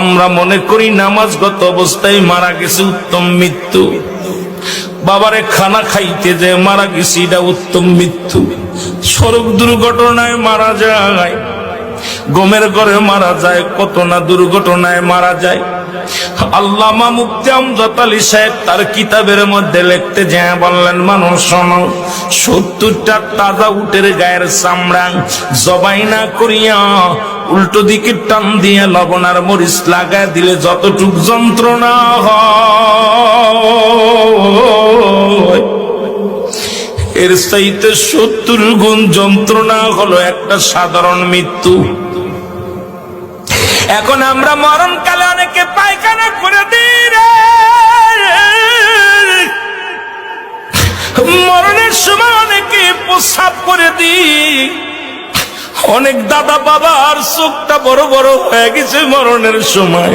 আমরা মনে করি নামাজগত অবস্থায় মারা গেছে উত্তম মৃত্যু। বাবারে খানা খাইতে যে মারা গেছি, এটা উত্তম মৃত্যু। সড়ক দুর্ঘটনায় মারা যায়। গমের ঘরে মারা যায়, কত না দুর্ঘটনায় মারা যায়। আল্লামা মুফতি আমজাদ আলী সাহেব তার কিতাবের মধ্যে লিখতে যায়, বললেন, মানুষ, শোনো, সত্তরটা তাজা উটের গায়ের চামড়া জবাই না করিয়া উল্টো দিকে টান দিয়ে লবণ আর মরিচ লাগায় দিলে যতটুক যন্ত্রণা হয়। এর চাইতে সত্তর গুণ যন্ত্রণা হলো একটা সাধারণ মৃত্যু। এখন আমরা মরণকালে অনেকে পায়খানা করে দিই মরণের সময় অনেকে প্রস্রাব করে দিই। অনেক দাদা বাবার চোখটা বড় বড় হয়ে গেছে মরণের সময়।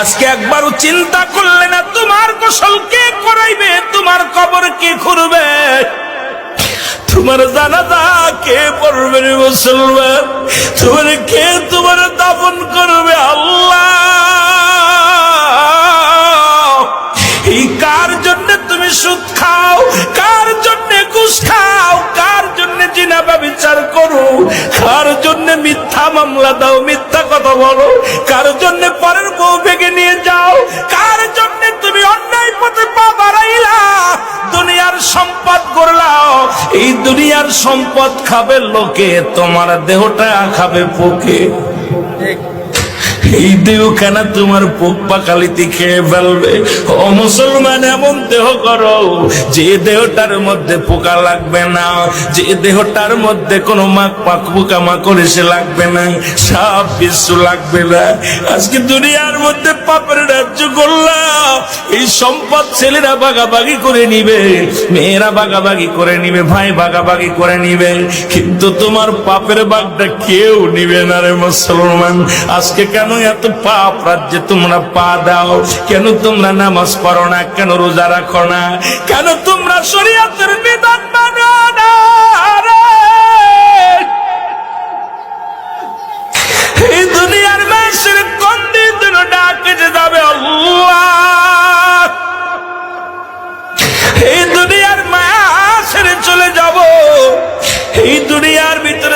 আজকে একবারও চিন্তা করলে না, তোমার গোসল কে করাইবে? তোমার কবর কে খুঁড়বে? তোমার জানাজা কে পড়বে মুসলমান? তোমার কে তোমার দাফন করবে আল্লাহ? এই কার জন্য তুমি সুদ খাও? কার জন্য ঘুষ খাও? কার জন্য জিনাবা বিচার করো? কার জন্য মিথ্যা মামলা দাও? মিথ্যা কথা বলো। সম্পদ খাবে লোকে, তোমার দেহটা খাবে পোকে। এই দেহখানা তোমার পোক পাকালিতে খেয়ে ফেলবে। ও মুসলমান, এমন দেহ করো, যে দেহটার মধ্যে পোকা লাগবে না, যে দেহটার মধ্যে কোনো মাক পাক পোকা লাগবে না সাপ বিশ্ব লাগবে না। আজকে দুনিয়ার মধ্যে পাপের রাজ্য করলাম, এই সম্পদ ছেলেরা বাগাবাগি করে নিবে, মেয়েরা বাগাবাগি করে নিবে, ভাই বাগাবাগি করে নিবে। কিন্তু তোমার পাপের বাগটা কেউ নিবে না রে মুসলমান। আজকে কেন এত পাপ রাজ্যে তোমরা পা দাও? কেন তোমরা নামাজ পড়ো না? কেন রোজা রাখো না? কেন তোমরা শরীয়তের বিধান মানো না এই দুনিয়ার মানুষের কোন দিন ডাকে যে যাবে আল্লাহ। যাব। এই দুনিয়ার ভিতরে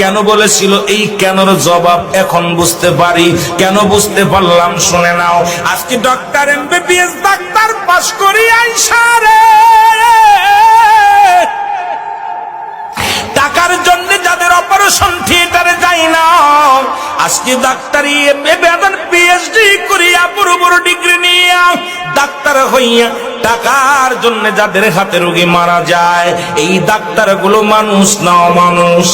কেন বলেছিল, এই কেনর জবাব এখন বুঝতে পারি। কেন বুঝতে পারলাম, শুনে নাও। আজকে ডক্টর এমবিবিএস ডাক্তার পাশ করি আইসা রে। টাকার জন্য যাদের অপারেশন থিয়েটারে যাই না, আজকে ডাক্তারি পিএইচডি করিয়া বড় বড় ডিগ্রি নিয়ে ডাক্তার হইয়া টাকার জন্য যাদের হাতে রোগী মারা যায়, এই ডাক্তারগুলো মানুষ না মানুষ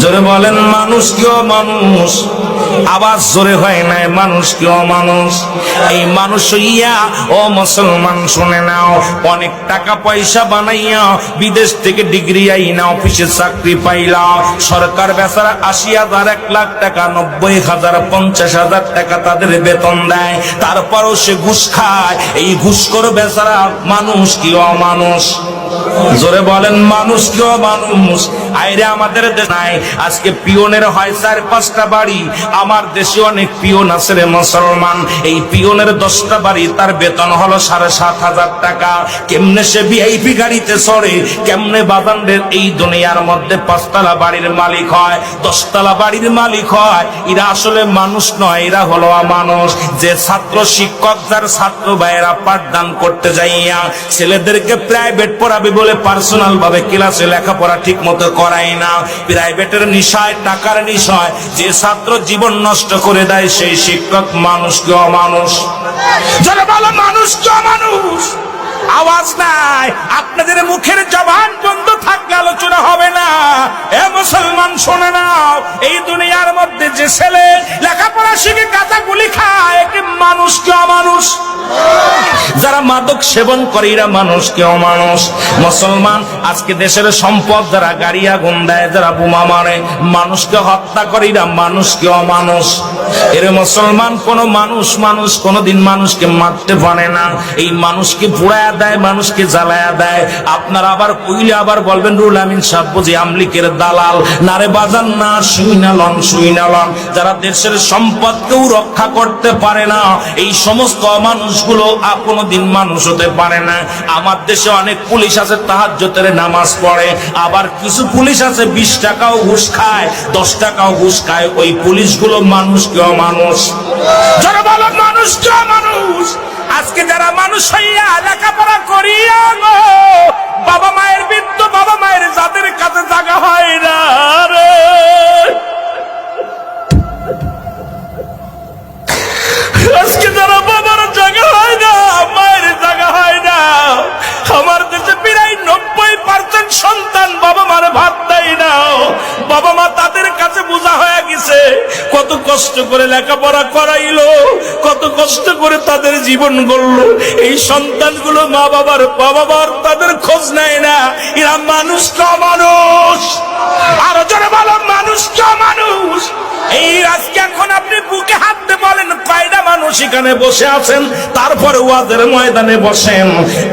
জোরে বলেন, মানুষ কেউ মানুষ আওয়াজ জোরে হয় নাই, মানুষ কি অমানুষ? এই মানুষ হইয়া, ও মুসলমান শুনে নাও, অনেক টাকা পয়সা বানাইয়া বিদেশ থেকে ডিগ্রি আইনা, অফিসে চাকরি পাইলা। সরকার বেচারা আশি হাজার, এক লাখ টাকা, নব্বই হাজার, পঞ্চাশ হাজার টাকা তাদের বেতন দেয়। তারপরও সে ঘুষ খায়। এই ঘুষখোর বেচারা মানুষ কি অমানুষ? জোরে বলেন, মানুষ কি অমানুষ আইরে আমাদের দেশ নাই। আজকে পিওনের হয় চার, পাঁচটা বাড়ি। আমার দেশে অনেক পিওন আছে রে মুসলমান। এই পিওনের দশটা বাড়ি, তার বেতন হলো সাড়ে সাত হাজার টাকা। কেমনে সে ভিআইপি গাড়িতে চড়ে, কেমনে বাদানদের এই দুনিয়ার মধ্যে পাঁচতলা বাড়ির মালিক হয়, দশতলা বাড়ির মালিক হয়। এরা আসলে মানুষ নয়, এরা হলো মানুষ যে ছাত্র শিক্ষক, যার ছাত্র ভাইয়েরা পাঠদান করতে যাইয়া ছেলেদেরকে প্রাইভেট পড়াবে বলে পার্সোনাল ভাবে ক্লাসে লেখাপড়া ঠিক মতো করাই না। প্রাইভেটের নিশায়, টাকার নিশায়, যে ছাত্র জীবন নষ্ট করে দেয় সেই শিক্ষক মানুষ কে অমানুষ? যারা বলো মানুষ কে অমানুষ? আওয়াজ নাই। আপনাদের মুখের জবান বন্ধ থাকলে আলোচনা হবে না। এ মুসলমান, শোনে নাও। এই দুনিয়ার মধ্যে যে ছেলে লেখাপড়া শিখে কাঁচা গুলি খায় একে মানুষ কে অমানুষ? যারা মাদক সেবন করে, এরা মানুষ কে অমানুষ? মুসলমান, আজকে দেশের সম্পদ যারা গাড়ি আগুন দেয়, যারা বোমা মারে মানুষকে হত্যা করে, এরা এর মুসলমান কোন মানুষ মানুষ কোনদিন মানুষকে মারতে পারে না। এই মানুষকে দেয় মানুষকে জ্বালায়া দেয়। আপনারা আবার কইলে আবার বলবেন, রুল আমিন সাহেব বুঝি আমলিকের দালাল। নারে বাজান, না যারা দেশের সম্পদকেও রক্ষা করতে পারে না, এই সমস্ত মানুষগুলো কোনোদিন মানুষ হতে পারে না। আমার দেশে অনেক পুলিশ আছে তাহাজ্জতের নামাজ পড়ে। আবার কিছু পুলিশ আছে, বিশ টাকাও ঘুষ খায়, দশ টাকাও ঘুষ খায়। ওই পুলিশগুলো মানুষ কেউ মানুষ মানুষ কেউ মানুষ আজকে যারা মানুষ হইয়া লেখাপড়া করিয়া গো, বাবা মায়ের বৃদ্ধ বাবা মায়ের যাদের কাছে জায়গা হয় না রে। গেছে কত কষ্ট করে লেখাপড়া করাইলো, কত কষ্ট করে তাদের জীবন গড়লো। এই সন্তানগুলো মা বাবার বাবা মার তাদের খোঁজ নেয় না। এরা মানুষ কা মানুষ আরও জনে বলো মানুষ কা মানুষ এই আজকে এখন আপনি বুকে হাত বলেন, কয়টা মানুষ এখানে বসে আছেন? তারপরে ওয়াজের ময়দানে বসেন।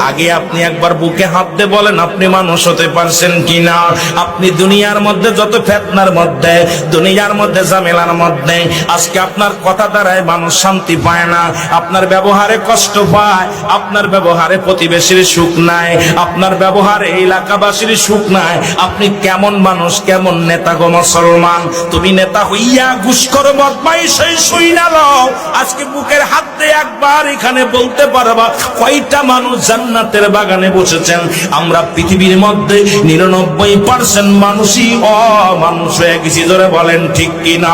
আগে আপনি একবার বুকে হাত বলেন, আপনি মানুষ হতে পারছেন কিনা? আপনি দুনিয়ার মধ্যে, যত ফেতনার মধ্যে, দুনিয়ার মধ্যে ঝামেলার মধ্যে আজকে আপনার কথা দ্বারায় মানুষ শান্তি পায় না। আপনার ব্যবহারে কষ্ট পায়। আপনার ব্যবহারে প্রতিবেশীর সুখ নাই। আপনার ব্যবহারে এলাকাবাসীর সুখ নাই। আপনি কেমন মানুষ, কেমন নেতা গো মুসলমান? তুমি নেতা হইয়া ঘুষখোর বদমাই সেই শুই না লও। আজকে বুকের হাত দিয়ে একবার এখানে বলতে পারবা, কয়টা মানুষ জান্নাতের বাগানে বসেছেন? আমরা পৃথিবীর মধ্যে নিরানব্বই পার্সেন্ট মানুষই অমানুষ হয়ে গেছি ধরে বলেন ঠিক কিনা?